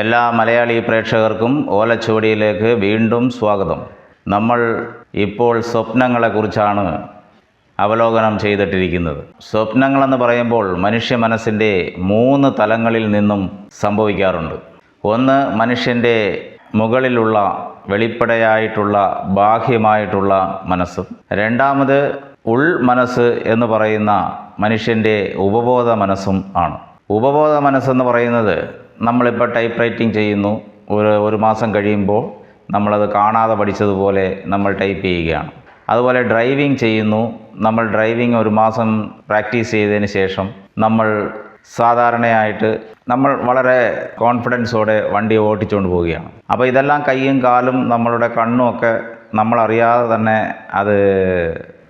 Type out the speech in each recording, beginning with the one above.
എല്ലാ മലയാളി പ്രേക്ഷകർക്കും ഓലച്ചുവടിയിലേക്ക് വീണ്ടും സ്വാഗതം. നമ്മൾ ഇപ്പോൾ സ്വപ്നങ്ങളെക്കുറിച്ചാണ് അവലോകനം ചെയ്തിട്ടിരിക്കുന്നത്. സ്വപ്നങ്ങളെന്ന് പറയുമ്പോൾ മനുഷ്യ മനസ്സിന്റെ മൂന്ന് തലങ്ങളിൽ നിന്നും സംഭവിക്കാറുണ്ട്. ഒന്ന് മനുഷ്യന്റെ മുകളിലുള്ള വെളിപ്പടയായിട്ടുള്ള ബാഹ്യമായിട്ടുള്ള മനസ്സ്. രണ്ടാമത് ഉൾ മനസ്സ് എന്ന് പറയുന്ന മനുഷ്യന്റെ ഉപബോധ മനസ്സും ആണ്. ഉപബോധ മനസ്സെന്ന് പറയുന്നത് നമ്മളിപ്പോൾ ടൈപ്പ് റൈറ്റിംഗ് ചെയ്യുന്നു. ഒരു ഒരു മാസം കഴിയുമ്പോൾ നമ്മളത് കാണാതെ പഠിച്ചതുപോലെ നമ്മൾ ടൈപ്പ് ചെയ്യുകയാണ്. അതുപോലെ ഡ്രൈവിംഗ് ചെയ്യുന്നു. നമ്മൾ ഡ്രൈവിംഗ് ഒരു മാസം പ്രാക്ടീസ് ചെയ്തതിന് ശേഷം നമ്മൾ സാധാരണയായിട്ട് നമ്മൾ വളരെ കോൺഫിഡൻസോടെ വണ്ടി ഓടിച്ചുകൊണ്ട് പോവുകയാണ്. അപ്പോൾ ഇതെല്ലാം കൈയും കാലും നമ്മളുടെ കണ്ണുമൊക്കെ നമ്മളറിയാതെ തന്നെ അത്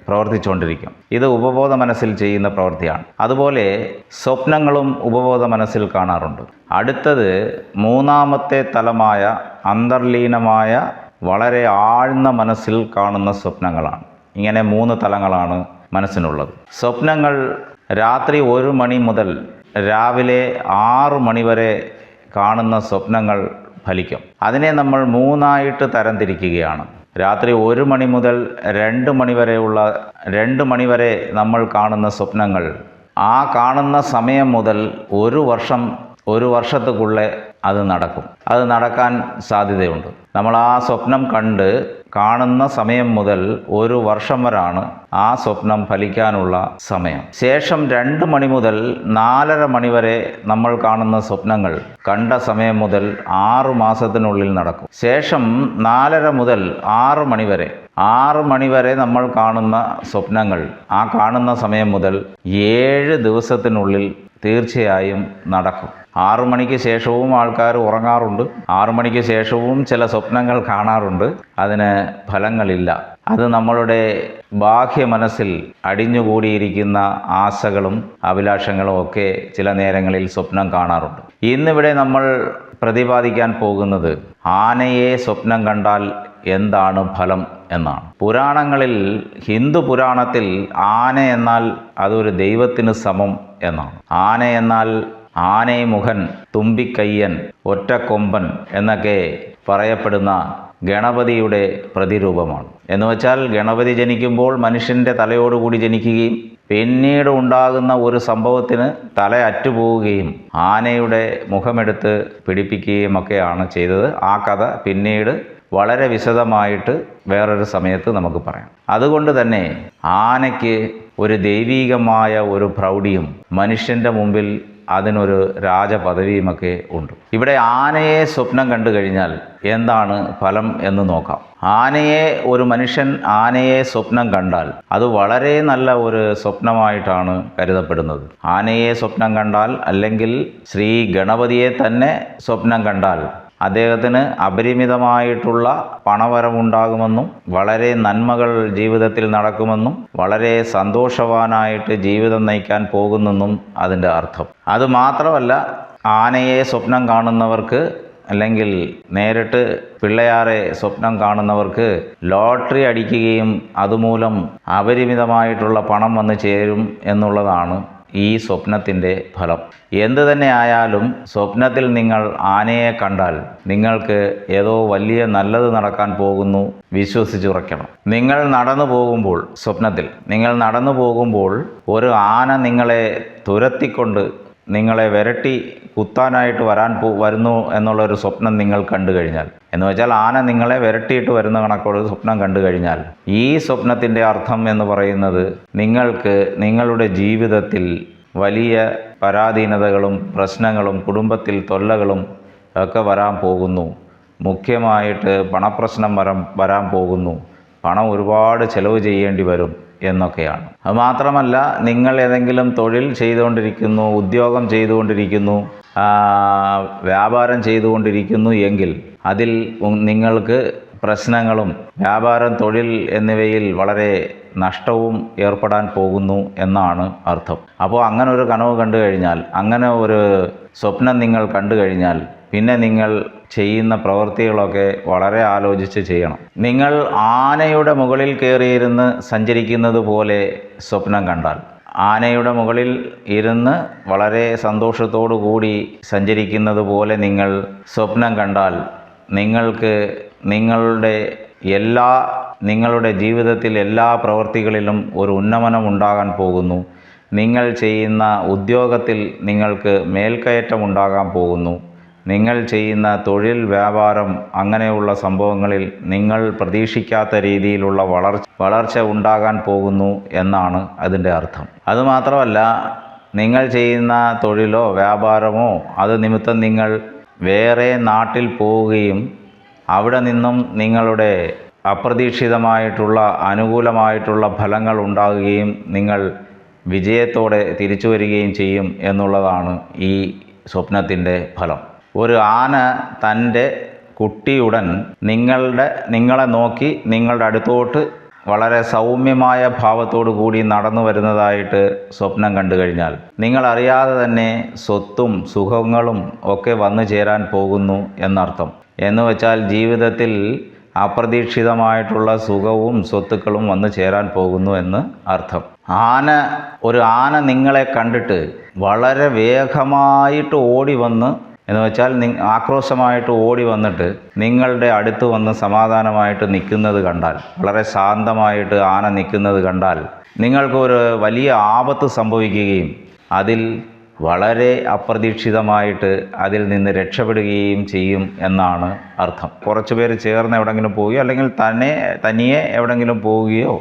പ്രവർത്തിച്ചുകൊണ്ടിരിക്കും ഇത് ഉപബോധ മനസ്സിൽ ചെയ്യുന്ന പ്രവൃത്തിയാണ്. അതുപോലെ സ്വപ്നങ്ങളും ഉപബോധ മനസ്സിൽ കാണാറുണ്ട്. അടുത്തത് മൂന്നാമത്തെ തലമായ അന്തർലീനമായ വളരെ ആഴ്ന്ന മനസ്സിൽ കാണുന്ന സ്വപ്നങ്ങളാണ്. ഇങ്ങനെ മൂന്ന് തലങ്ങളാണ് മനസ്സിനുള്ളത്. സ്വപ്നങ്ങൾ രാത്രി ഒരു മണി മുതൽ രാവിലെ ആറ് മണി വരെ കാണുന്ന സ്വപ്നങ്ങൾ ഫലിക്കും. അതിനെ നമ്മൾ മൂന്നായിട്ട് തരംതിരിക്കുകയാണ്. രാത്രി ഒരു മണി മുതൽ രണ്ട് മണി വരെയുള്ള രണ്ട് മണി വരെ നമ്മൾ കാണുന്ന സ്വപ്നങ്ങൾ. ആ കാണുന്ന സമയം മുതൽ ഒരു വർഷം ഒരു വർഷത്തുക്കുള്ളേ അത് നടക്കും. അത് നടക്കാൻ സാധ്യതയുണ്ട്. നമ്മൾ ആ സ്വപ്നം കണ്ട് കാണുന്ന സമയം മുതൽ ഒരു വർഷം വരാണ് ആ സ്വപ്നം ഫലിക്കാനുള്ള സമയം. ശേഷം രണ്ട് മണി മുതൽ നാലര മണി വരെ നമ്മൾ കാണുന്ന സ്വപ്നങ്ങൾ കണ്ട സമയം മുതൽ ആറു മാസത്തിനുള്ളിൽ നടക്കും. ശേഷം നാലര മുതൽ ആറ് മണി വരെ ആറ് മണി വരെ നമ്മൾ കാണുന്ന സ്വപ്നങ്ങൾ ആ കാണുന്ന സമയം മുതൽ ഏഴ് ദിവസത്തിനുള്ളിൽ തീർച്ചയായും നടക്കും. ആറു മണിക്ക് ശേഷവും ആൾക്കാർ ഉറങ്ങാറുണ്ട്. ആറു മണിക്ക് ശേഷവും ചില സ്വപ്നങ്ങൾ കാണാറുണ്ട്. അതിന് ഫലങ്ങളില്ല. അത് നമ്മളുടെ ബാഹ്യ മനസ്സിൽ അടിഞ്ഞുകൂടിയിരിക്കുന്ന ആശകളും അഭിലാഷങ്ങളും ഒക്കെ ചില നേരങ്ങളിൽ സ്വപ്നം കാണാറുണ്ട്. ഇന്നിവിടെ നമ്മൾ പ്രതിപാദിക്കാൻ പോകുന്നത് ആനയെ സ്വപ്നം കണ്ടാൽ എന്താണ് ഫലം എന്നാണ്. പുരാണങ്ങളിൽ ഹിന്ദു പുരാണത്തിൽ ആന എന്നാൽ അതൊരു ദൈവത്തിന് സമം എന്നാണ്. ആന എന്നാൽ ആനൈമുഖൻ തുമ്പിക്കയ്യൻ ഒറ്റക്കൊമ്പൻ എന്നൊക്കെ പറയപ്പെടുന്ന ഗണപതിയുടെ പ്രതിരൂപമാണ്. എന്ന് വെച്ചാൽ ഗണപതി ജനിക്കുമ്പോൾ മനുഷ്യന്റെ തലയോടുകൂടി ജനിക്കുകയും പിന്നീട് ഉണ്ടാകുന്ന ഒരു സംഭവത്തിന് തല അറ്റുപോവുകയും ആനയുടെ മുഖമെടുത്ത് പിടിപ്പിക്കുകയും ഒക്കെയാണ് ചെയ്തത്. ആ കഥ പിന്നീട് വളരെ വിശദമായിട്ട് വേറൊരു സമയത്ത് നമുക്ക് പറയാം. അതുകൊണ്ട് തന്നെ ആനയ്ക്ക് ഒരു ദൈവീകമായ ഒരു പ്രൗഢിയും മനുഷ്യന്റെ മുമ്പിൽ അതിനൊരു രാജപദവിയുമൊക്കെ ഉണ്ട്. ഇവിടെ ആനയെ സ്വപ്നം കണ്ടു കഴിഞ്ഞാൽ എന്താണ് ഫലം എന്ന് നോക്കാം. ആനയെ ഒരു മനുഷ്യൻ ആനയെ സ്വപ്നം കണ്ടാൽ അത് വളരെ നല്ല ഒരു സ്വപ്നമായിട്ടാണ് കരുതപ്പെടുന്നത്. ആനയെ സ്വപ്നം കണ്ടാൽ അല്ലെങ്കിൽ ശ്രീ ഗണപതിയെ തന്നെ സ്വപ്നം കണ്ടാൽ അദ്ദേഹത്തിന് അപരിമിതമായിട്ടുള്ള പണവരവുണ്ടാകുമെന്നും വളരെ നന്മകൾ ജീവിതത്തിൽ നടക്കുമെന്നും വളരെ സന്തോഷവാനായിട്ട് ജീവിതം നയിക്കാൻ പോകുന്നെന്നും അതിന്റെ അർത്ഥം. അതുമാത്രമല്ല ആനയെ സ്വപ്നം കാണുന്നവർക്ക് അല്ലെങ്കിൽ നേരിട്ട് പിള്ളയാറെ സ്വപ്നം കാണുന്നവർക്ക് ലോട്ടറി അടിക്കുകയും അതുമൂലം അപരിമിതമായിട്ടുള്ള പണം വന്നു ചേരും എന്നുള്ളതാണ് ഈ സ്വപ്നത്തിന്റെ ഫലം. എന്തു തന്നെ ആയാലും സ്വപ്നത്തിൽ നിങ്ങൾ ആനയെ കണ്ടാൽ നിങ്ങൾക്ക് ഏതോ വലിയ നല്ലത് നടക്കാൻ പോകുന്നു വിശ്വസിച്ചുറയ്ക്കണം. നിങ്ങൾ നടന്നു പോകുമ്പോൾ സ്വപ്നത്തിൽ നിങ്ങൾ നടന്നു പോകുമ്പോൾ ഒരു ആന നിങ്ങളെ തുരത്തിക്കൊണ്ട് നിങ്ങളെ വിരട്ടി കുത്താനായിട്ട് വരാൻ പോ വരുന്നു എന്നുള്ളൊരു സ്വപ്നം നിങ്ങൾ കണ്ടു കഴിഞ്ഞാൽ. എന്ന് വെച്ചാൽ ആന നിങ്ങളെ വിരട്ടിയിട്ട് വരുന്ന കണക്കോട് സ്വപ്നം കണ്ടു കഴിഞ്ഞാൽ. ഈ സ്വപ്നത്തിന്റെ അർത്ഥം എന്ന് പറയുന്നത് നിങ്ങൾക്ക് നിങ്ങളുടെ ജീവിതത്തിൽ വലിയ പരാധീനതകളും പ്രശ്നങ്ങളും കുടുംബത്തിൽ തൊല്ലകളും ഒക്കെ വരാൻ പോകുന്നു. മുഖ്യമായിട്ട് പണപ്രശ്നം വരാൻ വരാൻ പോകുന്നു. പണം ഒരുപാട് ചെലവ് ചെയ്യേണ്ടി വരും. എന്നൊക്കെയാണ്. അത് മാത്രമല്ല നിങ്ങൾ ഏതെങ്കിലും തൊഴിൽ ചെയ്തുകൊണ്ടിരിക്കുന്നു ഉദ്യോഗം ചെയ്തുകൊണ്ടിരിക്കുന്നു വ്യാപാരം ചെയ്തുകൊണ്ടിരിക്കുന്നു എങ്കിൽ അതിൽ നിങ്ങൾക്ക് പ്രശ്നങ്ങളും വ്യാപാരം തൊഴിൽ എന്നിവയിൽ വളരെ നഷ്ടവും ഏർപ്പെടാൻ പോകുന്നു എന്നാണ് അർത്ഥം. അപ്പോൾ അങ്ങനെ ഒരു കനവ് കണ്ടു കഴിഞ്ഞാൽ അങ്ങനെ ഒരു സ്വപ്നം നിങ്ങൾ കണ്ടു കഴിഞ്ഞാൽ പിന്നെ നിങ്ങൾ ചെയ്യുന്ന പ്രവൃത്തികളൊക്കെ വളരെ ആലോചിച്ച് ചെയ്യണം. നിങ്ങൾ ആനയുടെ മുകളിൽ കയറിയിരുന്ന് സഞ്ചരിക്കുന്നത് പോലെ സ്വപ്നം കണ്ടാൽ. ആനയുടെ മുകളിൽ ഇരുന്ന് വളരെ സന്തോഷത്തോടു കൂടി സഞ്ചരിക്കുന്നത് പോലെ നിങ്ങൾ സ്വപ്നം കണ്ടാൽ നിങ്ങൾക്ക് നിങ്ങളുടെ എല്ലാ നിങ്ങളുടെ ജീവിതത്തിൽ എല്ലാ പ്രവൃത്തികളിലും ഒരു ഉന്നമനം ഉണ്ടാകാൻ പോകുന്നു. നിങ്ങൾ ചെയ്യുന്ന ഉദ്യോഗത്തിൽ നിങ്ങൾക്ക് മേൽക്കയറ്റം ഉണ്ടാകാൻ പോകുന്നു. നിങ്ങൾ ചെയ്യുന്ന തൊഴിൽ വ്യാപാരം അങ്ങനെയുള്ള സംഭവങ്ങളിൽ നിങ്ങൾ പ്രതീക്ഷിക്കാത്ത രീതിയിലുള്ള വളർച്ച വളർച്ച ഉണ്ടാകാൻ പോകുന്നു എന്നാണ് അതിന്റെ അർത്ഥം. അതുമാത്രമല്ല നിങ്ങൾ ചെയ്യുന്ന തൊഴിലോ വ്യാപാരമോ അത് നിമിത്തം നിങ്ങൾ വേറെ നാട്ടിൽ പോവുകയും അവിടെ നിന്നും നിങ്ങളുടെ അപ്രതീക്ഷിതമായിട്ടുള്ള അനുകൂലമായിട്ടുള്ള ഫലങ്ങൾ ഉണ്ടാകുകയും നിങ്ങൾ വിജയത്തോടെ തിരിച്ചു വരികയും ചെയ്യും എന്നുള്ളതാണ് ഈ സ്വപ്നത്തിന്റെ ഫലം. ഒരു ആന തന്റെ കുട്ടിയുടൻ നിങ്ങളുടെ നിങ്ങളെ നോക്കി നിങ്ങളുടെ അടുത്തോട്ട് വളരെ സൗമ്യമായ ഭാവത്തോടു കൂടി നടന്നു വരുന്നതായിട്ട് സ്വപ്നം കണ്ടു കഴിഞ്ഞാൽ നിങ്ങളറിയാതെ തന്നെ സ്വത്തും സുഖങ്ങളും ഒക്കെ വന്നു ചേരാൻ പോകുന്നു എന്നർത്ഥം. എന്ന് വെച്ചാൽ ജീവിതത്തിൽ അപ്രതീക്ഷിതമായിട്ടുള്ള സുഖവും സ്വത്തുക്കളും വന്നു ചേരാൻ പോകുന്നു എന്ന് അർത്ഥം. ആന ഒരു ആന നിങ്ങളെ കണ്ടിട്ട് വളരെ വേഗമായിട്ട് ഓടി വന്ന് എന്ന് വെച്ചാൽ ആക്രോശമായിട്ട് ഓടി വന്നിട്ട് നിങ്ങളുടെ അടുത്ത് വന്ന് സമാധാനമായിട്ട് നിൽക്കുന്നത് കണ്ടാൽ വളരെ ശാന്തമായിട്ട് ആന നിൽക്കുന്നത് കണ്ടാൽ നിങ്ങൾക്ക് ഒരു വലിയ ആപത്ത് സംഭവിക്കുകയും അതിൽ വളരെ അപ്രതീക്ഷിതമായിട്ട് അതിൽ നിന്ന് രക്ഷപ്പെടുകയും ചെയ്യും എന്നാണ് അർത്ഥം. കുറച്ച് പേര് ചേർന്ന് എവിടെങ്കിലും പോവുകയോ അല്ലെങ്കിൽ തന്നെ തനിയെ എവിടെങ്കിലും പോവുകയോ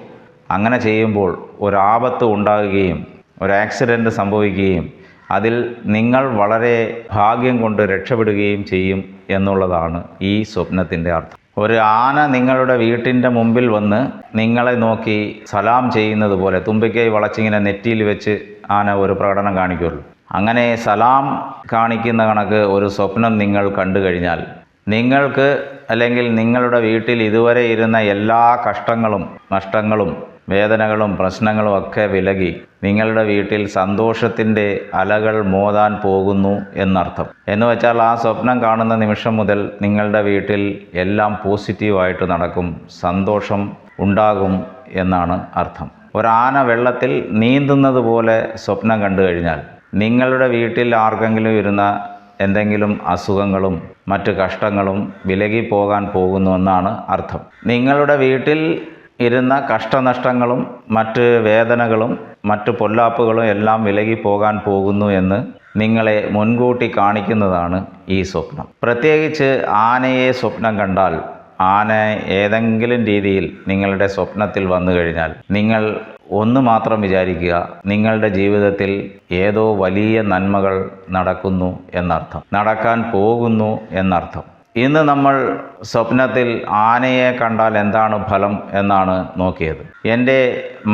അങ്ങനെ ചെയ്യുമ്പോൾ ഒരു ആപത്ത് ഉണ്ടാകുകയും ഒരു ആക്സിഡന്റ് സംഭവിക്കുകയും അതിൽ നിങ്ങൾ വളരെ ഭാഗ്യം കൊണ്ട് രക്ഷപ്പെടുകയും ചെയ്യും എന്നുള്ളതാണ് ഈ സ്വപ്നത്തിന്റെ അർത്ഥം. ഒരു ആന നിങ്ങളുടെ വീട്ടിന്റെ മുമ്പിൽ വന്ന് നിങ്ങളെ നോക്കി സലാം ചെയ്യുന്നത് പോലെ തുമ്പിക്കൈ വളച്ചിങ്ങനെ നെറ്റിയിൽ വെച്ച് ആന ഒരു പ്രകടനം കാണിക്കുള്ളൂ. അങ്ങനെ സലാം കാണിക്കുന്ന കണക്ക് ഒരു സ്വപ്നം നിങ്ങൾ കണ്ടു കഴിഞ്ഞാൽ നിങ്ങൾക്ക് അല്ലെങ്കിൽ നിങ്ങളുടെ വീട്ടിൽ ഇതുവരെ ഇരുന്ന എല്ലാ കഷ്ടങ്ങളും നഷ്ടങ്ങളും വേദനകളും പ്രശ്നങ്ങളും ഒക്കെ വിലകി നിങ്ങളുടെ വീട്ടിൽ സന്തോഷത്തിന്റെ അലകൾ മോതാൻ പോകുന്നു എന്നർത്ഥം. എന്ന് വെച്ചാൽ ആ സ്വപ്നം കാണുന്ന നിമിഷം മുതൽ നിങ്ങളുടെ വീട്ടിൽ എല്ലാം പോസിറ്റീവായിട്ട് നടക്കും സന്തോഷം ഉണ്ടാകും എന്നാണ് അർത്ഥം. ഒരാന വെള്ളത്തിൽ നീന്തുന്നത് പോലെ സ്വപ്നം കണ്ടു കഴിഞ്ഞാൽ നിങ്ങളുടെ വീട്ടിൽ ആർക്കെങ്കിലും ഇരുന്ന എന്തെങ്കിലും അസുഖങ്ങളും മറ്റ് കഷ്ടങ്ങളും വിലകി പോകാൻ പോകുന്നുവെന്നാണ് അർത്ഥം. നിങ്ങളുടെ വീട്ടിൽ ഇരുന്ന കഷ്ടനഷ്ടങ്ങളും മറ്റ് വേദനകളും മറ്റ് പൊല്ലാപ്പുകളും എല്ലാം വിലകി പോകാൻ പോകുന്നു എന്ന് നിങ്ങളെ മുൻകൂട്ടി കാണിക്കുന്നതാണ് ഈ സ്വപ്നം. പ്രത്യേകിച്ച് ആനയെ സ്വപ്നം കണ്ടാൽ ആന ഏതെങ്കിലും രീതിയിൽ നിങ്ങളുടെ സ്വപ്നത്തിൽ വന്നു കഴിഞ്ഞാൽ നിങ്ങൾ ഒന്ന് മാത്രം വിചാരിക്കുക നിങ്ങളുടെ ജീവിതത്തിൽ ഏതോ വലിയ നന്മകൾ നടക്കുന്നു എന്നർത്ഥം. നടക്കാൻ പോകുന്നു എന്നർത്ഥം. ഇന്ന് നമ്മൾ സ്വപ്നത്തിൽ ആനയെ കണ്ടാൽ എന്താണ് ഫലം എന്നാണ് നോക്കിയത്. എന്റെ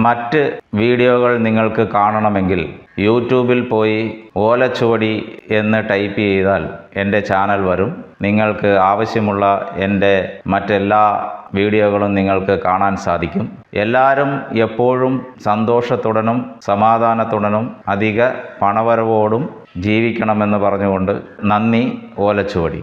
മറ്റ് വീഡിയോകൾ നിങ്ങൾക്ക് കാണണമെങ്കിൽ യൂട്യൂബിൽ പോയി ഓലച്ചുവടി എന്ന് ടൈപ്പ് ചെയ്താൽ എന്റെ ചാനൽ വരും. നിങ്ങൾക്ക് ആവശ്യമുള്ള എന്റെ മറ്റെല്ലാ വീഡിയോകളും നിങ്ങൾക്ക് കാണാൻ സാധിക്കും. എല്ലാവരും എപ്പോഴും സന്തോഷത്തുടനും സമാധാനത്തുടനും അധിക പണവരവോടും ജീവിക്കണമെന്ന് പറഞ്ഞുകൊണ്ട് നന്ദി ഓലച്ചുവടി.